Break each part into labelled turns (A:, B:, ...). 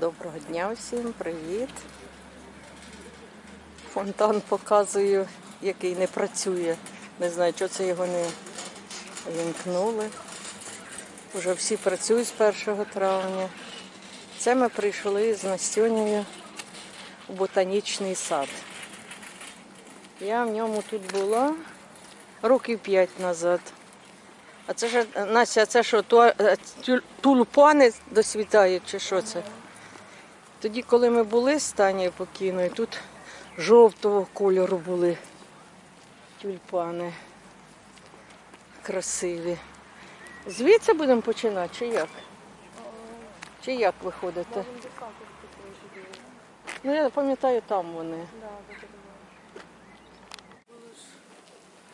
A: Доброго дня всім, привіт. Фонтан показую, який не працює. Не знаю, чого це його не вімкнули. Уже всі працюють з 1 травня. Це ми прийшли з Настюнею у ботанічний сад. Я в ньому тут була років п'ять назад. А це ж Настя, це що, туа- е, тулпани досвітають чи що це? Тоді, коли ми були з Танією покійною, тут жовтого кольору були тюльпани. Красиві. Звідси будемо починати, чи як? Чи як виходите? Ну, я пам'ятаю, там вони.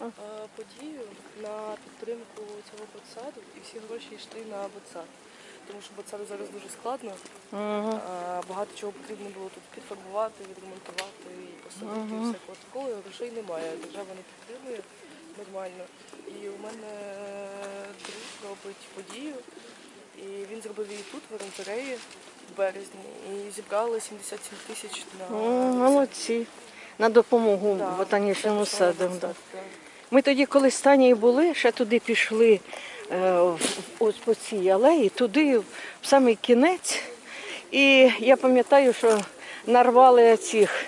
B: е, подію на підтримку цього ботсаду і всі гроші йшли на ботсад. Тому що ботсаду зараз дуже складно.
A: Угу.
B: а, Багато чого потрібно було тут підфарбувати, відремонтувати і посадити і всякого такого. Грошей немає. Держава не підтримує нормально. І у мене друг робить подію. І він зробив її тут, в оранжереї, в березні. І зібрали 77 тисяч на це.
A: Молодці. На допомогу
B: Да,
A: ботанічному саду. Да. Ми тоді, коли з Танією були, ще туди пішли ось по цій алеї, туди в самий кінець. І я пам'ятаю, що нарвали цих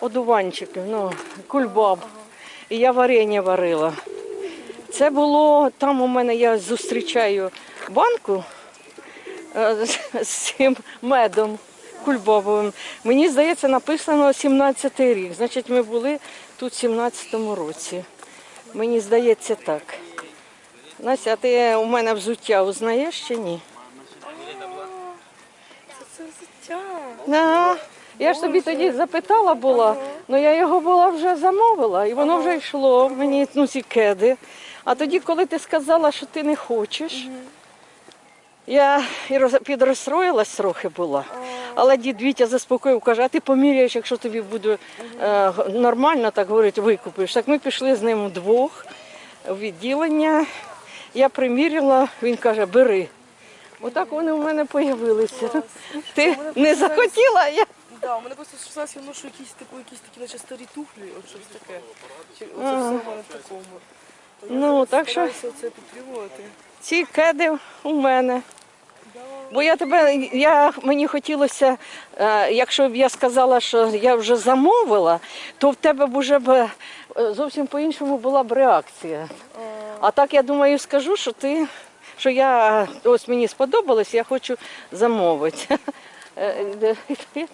A: одуванчиків, ну, кульбаб. І я варення варила. Це було там у мене я зустрічаю банку е, з, цим медом кульбабовим. Мені здається, написано 17-й рік. Значить, ми були тут в 17-му році. Мені здається так. Настя, а ти у мене взуття узнаєш чи ні?
B: Це це взуття.
A: Да. Я ж тобі тоді запитала була, але я його була вже замовила, і воно вже йшло, мені ну, ці кеди. А тоді, коли ти сказала, що ти не хочеш, я і роз- підрозстроїлась трохи була. Але дід Вітя заспокоїв, каже, а ти поміряєш, якщо тобі буде е, г- нормально, так говорить, викупиш. Так ми пішли з ним вдвох в відділення. Я приміряла, він каже, бери. Отак вони у мене з'явилися. Ти не захотіла, я
B: Да, у мене просто зараз я ношу якісь типу, якісь такі, наче старі туфлі, от щось таке. Чи оце все в мене в такому. То я
A: Ну, так що-
B: стараюся це підтримувати.
A: ці кеди у мене. Бо я тебе, я, мені хотілося, е, якщо б я сказала, що я вже замовила, то в тебе б уже б е, зовсім по-іншому була б реакція. А так я думаю, скажу, що ти, що я ось мені сподобалось, я хочу замовити. Е, е,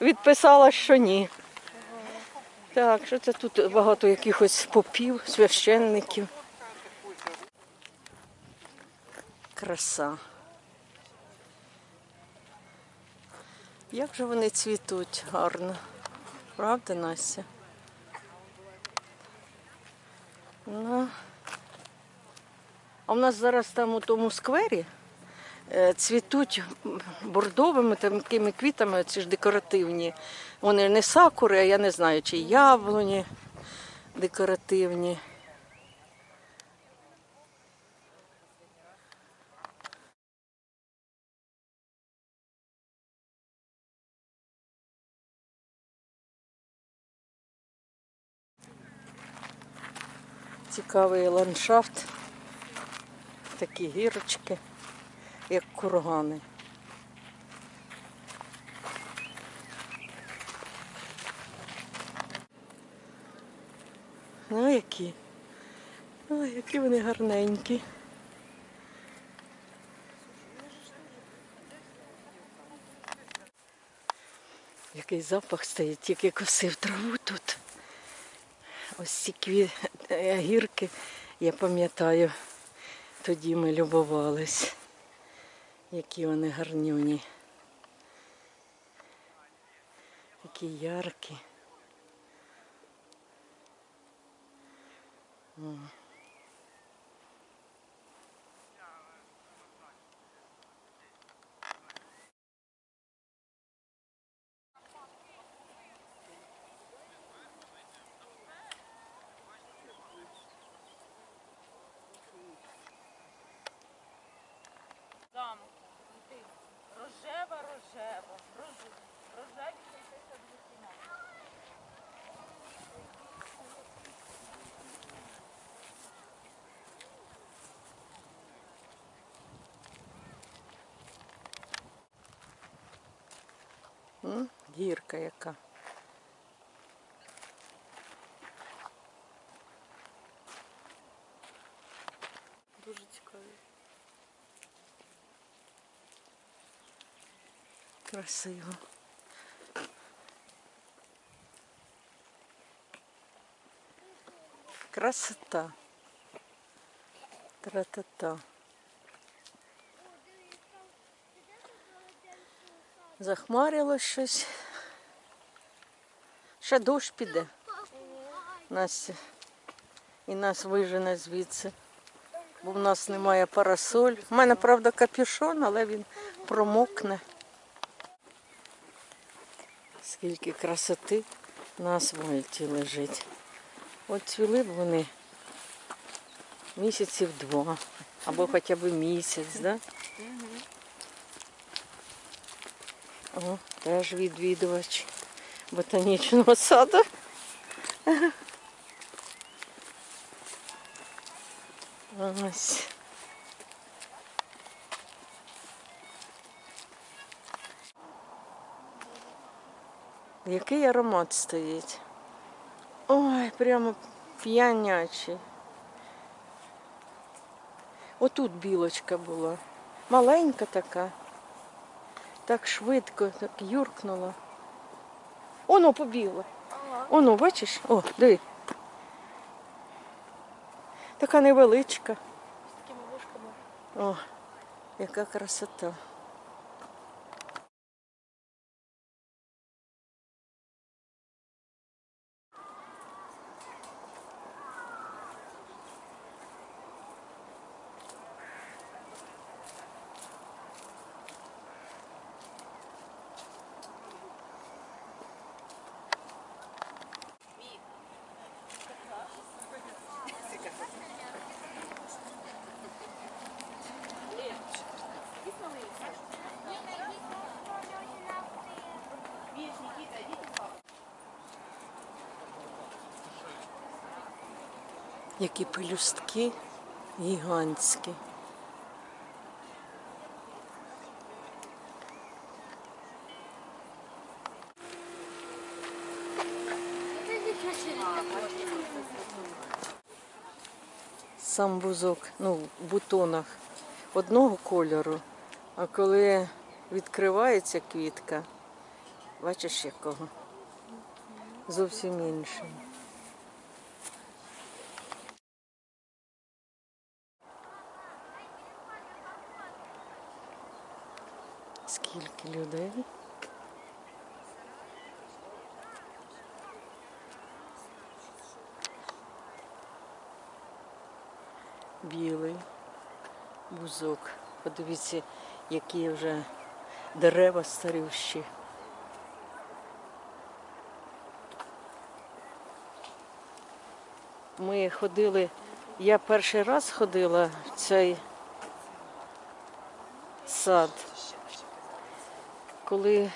A: Відписала, що ні. Так, що це тут багато якихось попів, священників. Краса. Як же вони цвітуть гарно. Правда, Настя? Ну. А в нас зараз там у тому сквері е, цвітуть бордовими такими квітами, ці ж декоративні. Вони не сакури, а я не знаю, чи яблуні декоративні. Цікавий ландшафт. Такі гірочки, як кургани. Ну, які. Ой, які вони гарненькі. Який запах стоїть, тільки косив траву тут. Ось ці кві... е, гірки, я пам'ятаю, тоді ми любувались, які вони гарнюні. які яркі. Гірка яка.
B: Дуже цікаві.
A: Красиво. Красота. Тра-та-та. Захмарило щось. Ще дощ піде. Настя. І нас вижене звідси. Бо в нас немає парасоль. У мене, правда, капюшон, але він промокне. Скільки красоти на асфальті лежить. От цвіли б вони місяців два, або хоча б місяць, да? О, теж відвідувач ботанічного саду. Ось. Який аромат стоїть? Ой, прямо п'янячий. Отут білочка була. Маленька така. Так швидко, так юркнула. Оно
B: побігло.
A: Оно, бачиш? О, диви. Така невеличка.
B: З такими вушками.
A: О, яка красота. Які пелюстки гігантські. Сам бузок, ну, в бутонах одного кольору, а коли відкривається квітка, бачиш якого? Зовсім інший. Скільки людей? Білий бузок. Подивіться, які вже дерева старющі. Ми ходили, я перший раз ходила в цей сад, коли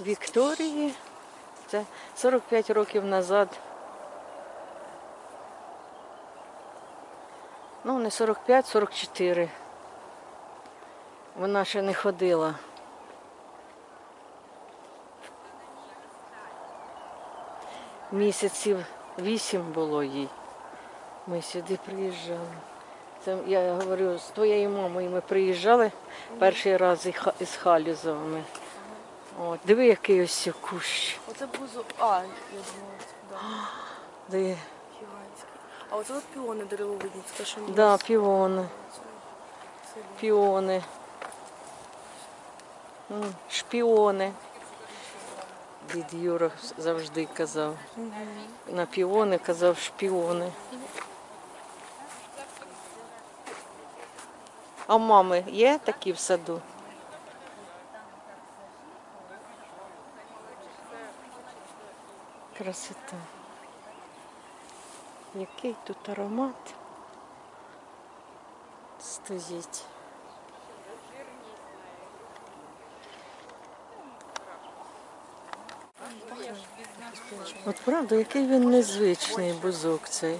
A: Вікторії, це 45 років назад. Ну, не 45, 44. Вона ще не ходила. Місяців вісім було їй. Ми сюди приїжджали. Це я говорю, з твоєю мамою ми приїжджали перший раз із Ха- із Халізовими. От, диви, який ось кущ.
B: Оце бузу. А, я думала, да.
A: Диви.
B: Гігантський. А оце от піони деревовидні, це те, що ми
A: Да, піони,
B: Це- це
A: піони. М, Шпіони. Дід Юра завжди казав. На піони казав шпіони. А в мами є такі в саду? Красота. Який тут аромат стоїть. От правда, який він незвичний бузок цей,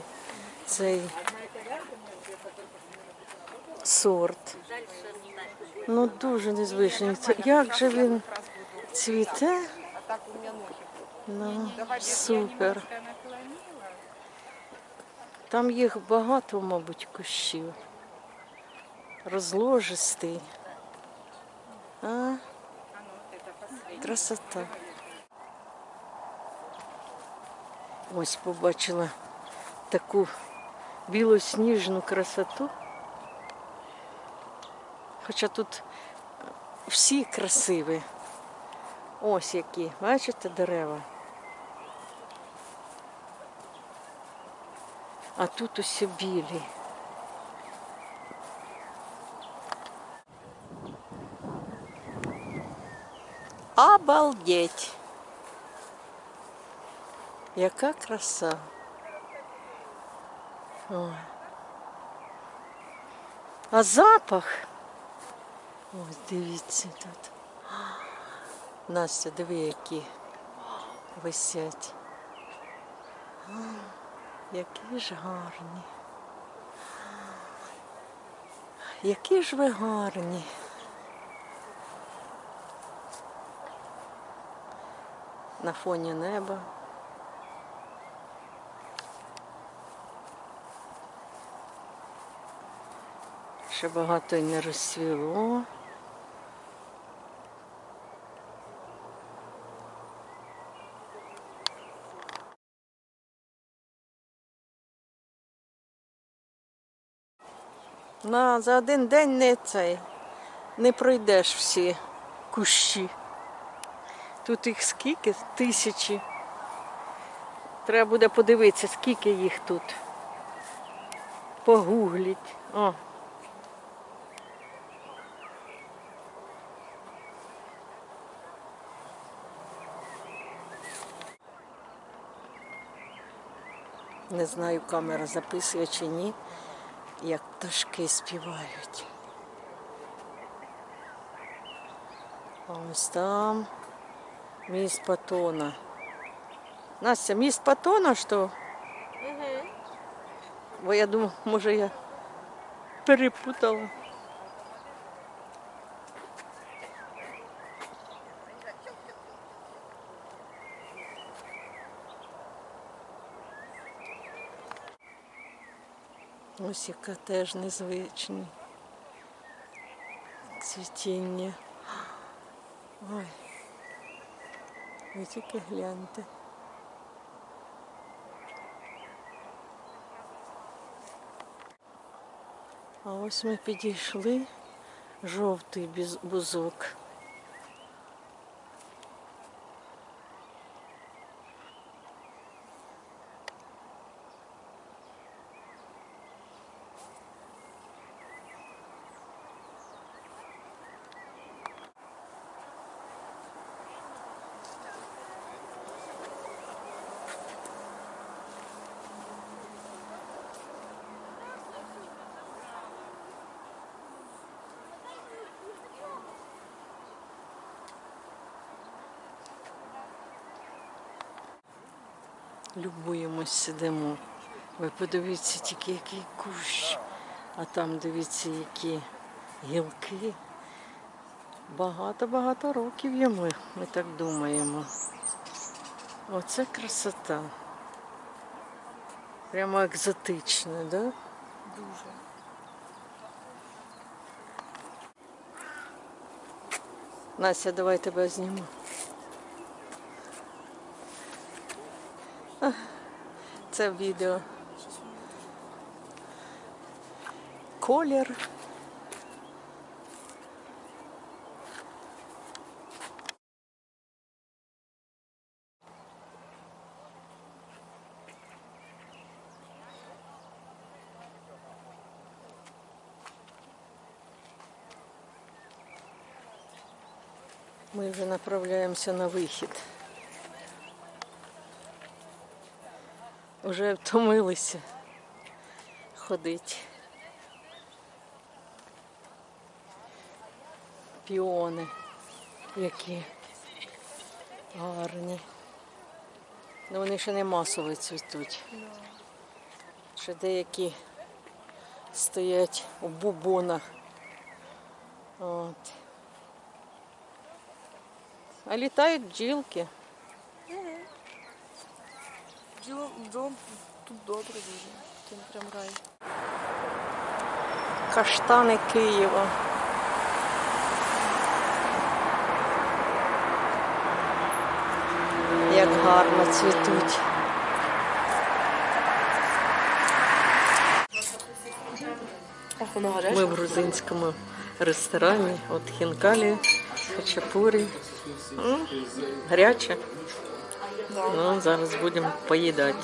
A: цей сорт. Ну дуже незвичний. Як же він Цвіте. Ну, супер. Там їх багато, мабуть, кущів. Розложистий. А? Красота. Ось побачила таку білосніжну красоту. Хоча тут всі красиві. Ось які, бачите, дерева. А тут усе білі. Обалдеть! Яка краса. Ой. А запах. Ось дивіться тут. Настя, диви, які висять. Які ж гарні. Які ж ви гарні. На фоні неба. Ще багато й не розсвіло. На, за один день не цей. Не пройдеш всі кущі. Тут їх скільки? Тисячі. Треба буде подивитися, скільки їх тут. Погугліть. О. Не знаю, камера записує чи ні, як пташки співають. А ось там міст Патона. Настя, міст Патона, що?
B: Угу.
A: Бо я думаю, може я перепутала. Ось яка теж незвичне цвітіння. Ой, ви тільки гляньте. А ось ми підійшли жовтий бузок. Любуємось, сидимо. Ви подивіться тільки який кущ, а там дивіться, які гілки. Багато-багато років йому, ми так думаємо. Оце красота. Прямо екзотична, да?
B: Дуже.
A: Настя, давай тебе зніму. Це відео. Колір. Ми вже направляємося на вихід. Уже втомилися ходити. Піони які гарні. Ну вони ще не масово цвітуть. Ще деякі стоять у бубонах. От. А літають бджілки.
B: Діло тут добре дуже. Це прям рай.
A: Каштани Києва. Як гарно цвітуть. Ми в грузинському ресторані. От хінкалі, хачапурі. Гаряче. Ну, зараз будемо поїдати.